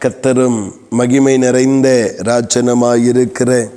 கத்தரும் மகிமை நிறைந்த ராஜனமாயிருக்கிற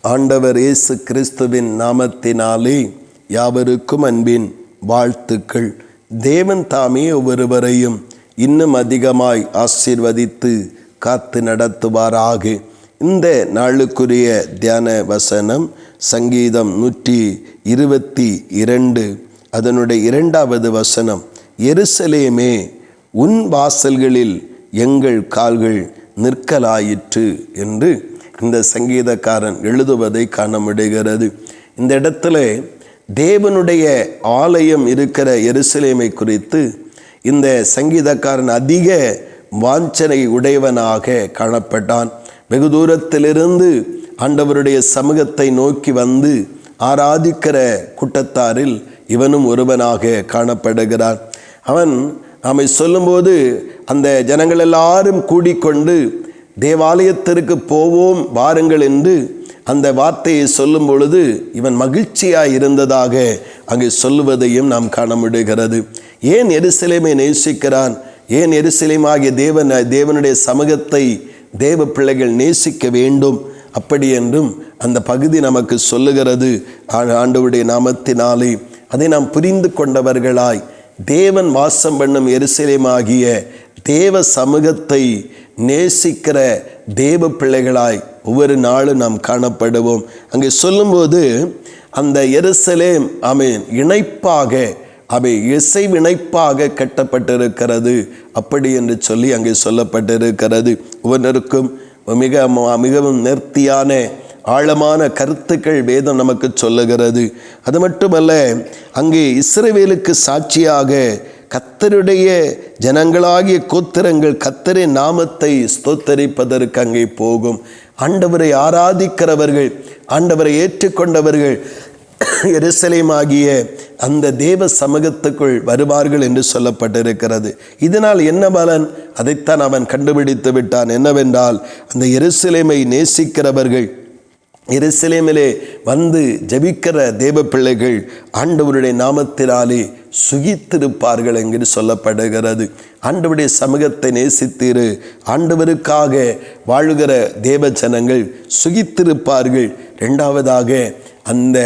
ஆண்டவர் இயேசு கிறிஸ்துவின் நாமத்தினாலே யாவருக்கும் அன்பின் வாழ்த்துக்கள். தேவன் தாமே ஒவ்வொருவரையும் இன்னும் அதிகமாய் ஆசீர்வதித்து காத்து நடத்துவாராக. இந்த நாளுக்குரிய தியான வசனம் சங்கீதம் நூற்றி இருபத்தி இரண்டு. அதனுடைய இரண்டாவது வசனம் எருசலேமே உன் வாசல்களில் எங்கள் கால்கள் நிற்கலாயிற்று என்று இந்த சங்கீதக்காரன் எழுதுவதை காண முடிகிறது இந்த இடத்துல தேவனுடைய ஆலயம் இருக்கிற எருசலேமை குறித்து இந்த சங்கீதக்காரன் அதிக வாஞ்சனை உடையவனாக காணப்பட்டான். வெகு தூரத்திலிருந்து ஆண்டவருடைய சமூகத்தை நோக்கி வந்து ஆராதிக்கிற கூட்டத்தாரில் இவனும் ஒருவனாக காணப்படுகிறான். அவன் நாமை சொல்லும்போது அந்த ஜனங்கள் எல்லாரும் கூடிக்கொண்டு தேவாலயத்திற்கு போவோம் வாருங்கள் என்று அந்த வார்த்தையை சொல்லும் பொழுது இவன் மகிழ்ச்சியாக இருந்ததாக அங்கே சொல்லுவதையும் நாம் காண முடிகிறது ஏன் எருசலேமை நேசிக்கிறான்? ஏன் எருசலேமாகிய தேவன் தேவனுடைய சமூகத்தை தேவ பிள்ளைகள் நேசிக்க வேண்டும்? அப்படி என்றும் அந்த பகுதி நமக்கு சொல்லுகிறது. ஆண்டவுடைய நாமத்தினாலே. அதை நாம் புரிந்து கொண்டவர்களாய் தேவன் வாசம் பண்ணும் எருசலேமாகிய தேவ சமூகத்தை நேசிக்கிற தேவ பிள்ளைகளாய் ஒவ்வொரு நாளும் நாம் காணப்படுவோம். அங்கே சொல்லும்போது அந்த எருசலேம் அமேன் இணைப்பாக அவை இசைவிணைப்பாக கட்டப்பட்டிருக்கிறது. அப்படி என்று சொல்லி அங்கே சொல்லப்பட்டிருக்கிறது. ஒவ்வொருக்கும் மிக மிகவும் நேர்த்தியான ஆழமான கருத்துக்கள் வேதம் நமக்கு சொல்லுகிறது. அது மட்டுமல்ல அங்கே இஸ்ரவேலுக்கு சாட்சியாக கத்தருடைய ஜனங்களாகிய கோத்திரங்கள் கத்தரின் நாமத்தை ஸ்தோத்தரிப்பதற்கு அங்கே போகும். ஆண்டவரை ஆராதிக்கிறவர்கள் ஆண்டவரை ஏற்றுக்கொண்டவர்கள் எருசலேமாகிய அந்த தேவ சமூகத்துக்குள் வருவார்கள் என்று சொல்லப்பட்டிருக்கிறது. இதனால் என்ன பலன்? அதைத்தான் அவன் கண்டுபிடித்து விட்டான். என்னவென்றால் அந்த எருசலேமை நேசிக்கிறவர்கள் எருசலேமிலே வந்து ஜபிக்கிற தேவ பிள்ளைகள் ஆண்டவருடைய நாமத்தினாலே சுகித்திருப்பார்கள் என்று சொல்லப்படுகிறது. ஆண்டவருடைய சமூகத்தை நேசித்திரு. ஆண்டவருக்காக வாழுகிற தேவ ஜனங்கள் சுகித்திருப்பார்கள். ரெண்டாவதாக அந்த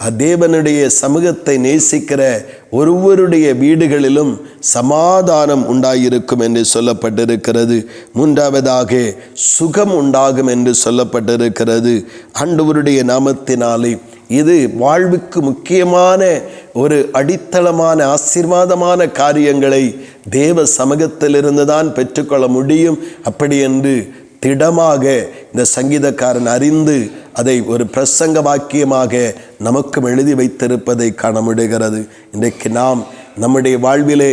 தேவனுடைய சமூகத்தை நேசிக்கிற ஒருவருடைய வீடுகளிலும் சமாதானம் உண்டாயிருக்கும் என்று சொல்லப்பட்டிருக்கிறது. மூன்றாவதாக சுகம் உண்டாகும் என்று சொல்லப்பட்டிருக்கிறது. ஆண்டவருடைய நாமத்தினாலே இது வாழ்வுக்கு முக்கியமான ஒரு அடித்தளமான ஆசீர்வாதமான காரியங்களை தேவ சமூகத்திலிருந்து தான் பெற்றுக்கொள்ள முடியும். அப்படி என்று திடமாக இந்த சங்கீதக்காரன் அறிந்து அதை ஒரு பிரசங்க வாக்கியமாக நமக்கும் எழுதி வைத்திருப்பதை காண முடிகிறது இன்றைக்கு நாம் நம்முடைய வாழ்விலே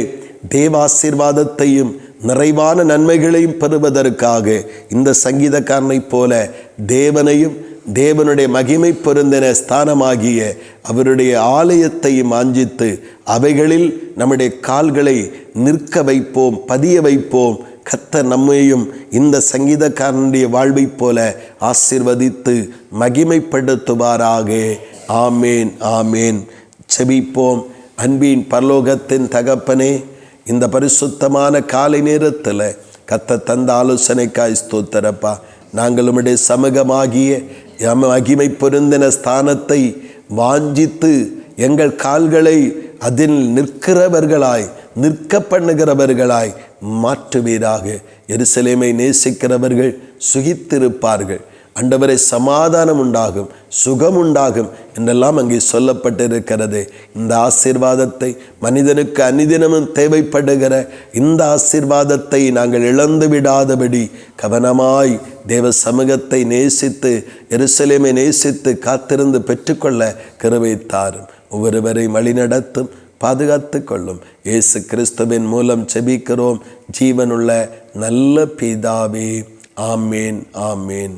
தேவாசீர்வாதத்தையும் நிறைவான நன்மைகளையும் பெறுவதற்காக இந்த சங்கீதக்காரனைப் போல தேவனையும் தேவனுடைய மகிமை பொருந்தின ஸ்தானமாகிய அவருடைய ஆலயத்தையும் ஆஞ்சித்து அவைகளில் நம்முடைய கால்களை நிற்க வைப்போம் பதிய வைப்போம். கத்த நம்மையும் இந்த சங்கீதக்காரனுடைய வாழ்வைப் போல ஆசிர்வதித்து மகிமைப்படுத்துவாராக. ஆமேன் ஆமேன். செபிப்போம் அன்பின் பரலோகத்தின் தகப்பனே இந்த பரிசுத்தமான காலை நேரத்தில் கத்த தந்த ஆலோசனைக்காய் ஸ்தோத்தரப்பா. நாங்கள் உம்முடைய சமூகமாகிய மகிமை பொருந்தின ஸ்தானத்தை வாஞ்சித்து எங்கள் கால்களை அதில் நிற்கிறவர்களாய் நிற்க பண்ணுகிறவர்களாய் மாற்றுவீராக. எருசலேமை நேசிக்கிறவர்கள் சுகித்திருப்பார்கள். அண்டவரை சமாதானம் உண்டாகும் சுகம் உண்டாகும் என்றெல்லாம் அங்கே சொல்லப்பட்டிருக்கிறது. இந்த ஆசீர்வாதத்தை மனிதனுக்கு அனிதினமும் தேவைப்படுகிற இந்த ஆசீர்வாதத்தை நாங்கள் இழந்து விடாதபடி கவனமாய் தேவ சமூகத்தை நேசித்து எருசலேமை நேசித்து காத்திருந்து பெற்றுக்கொள்ள கருவைத்தாரும் ஒவ்வொருவரை வழிநடத்தும் பாதுகாத்து கொள்ளும் இயேசு கிறிஸ்துவின் மூலம் செபிக்கிறோம் ஜீவனுள்ள நல்ல பிதாவே. ஆமேன் ஆமேன்.